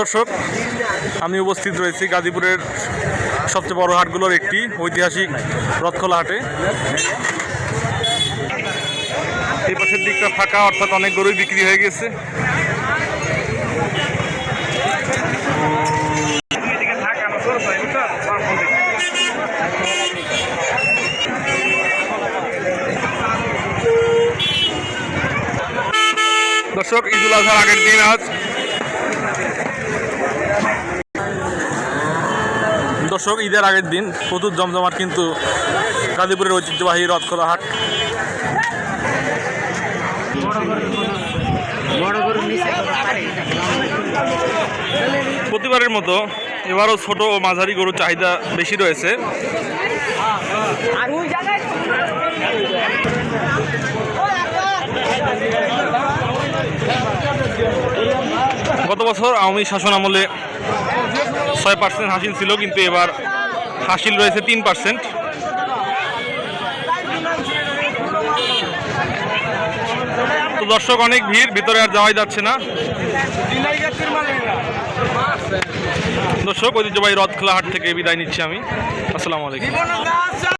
দর্শক, আমি উপস্থিত রয়েছি গাজীপুরের সবচেয়ে বড় হাটগুলোর একটি ঐতিহাসিক রথখোলা হাটে। এই পাশের দিকটা ফাঁকা, অর্থাৎ অনেক গরুই বিক্রি হয়ে গেছে। দর্শক ঈদুল আজহার আগের দিন আজ। দর্শক ঈদের আগের দিন প্রচুর জমজমাট কিন্তু গাজীপুরের ঐতিহ্যবাহী রথখোলা হাট। প্রতিবারের মতো এবারও ছোট ও মাঝারি গরুর চাহিদা বেশি রয়েছে। গত বছর আওয়ামী শাসন আমলে ছয় পার্সেন্ট হাসিল ছিল, কিন্তু এবার হাসিল রয়েছে তিন পার্সেন্ট তো দর্শক, অনেক ভিড়, ভিতরে আর যাওয়াই যাচ্ছে না। দর্শক, ঐতিহ্যবাহী রথখোলা হাট থেকে বিদায় নিচ্ছি আমি। আসসালামু আলাইকুম।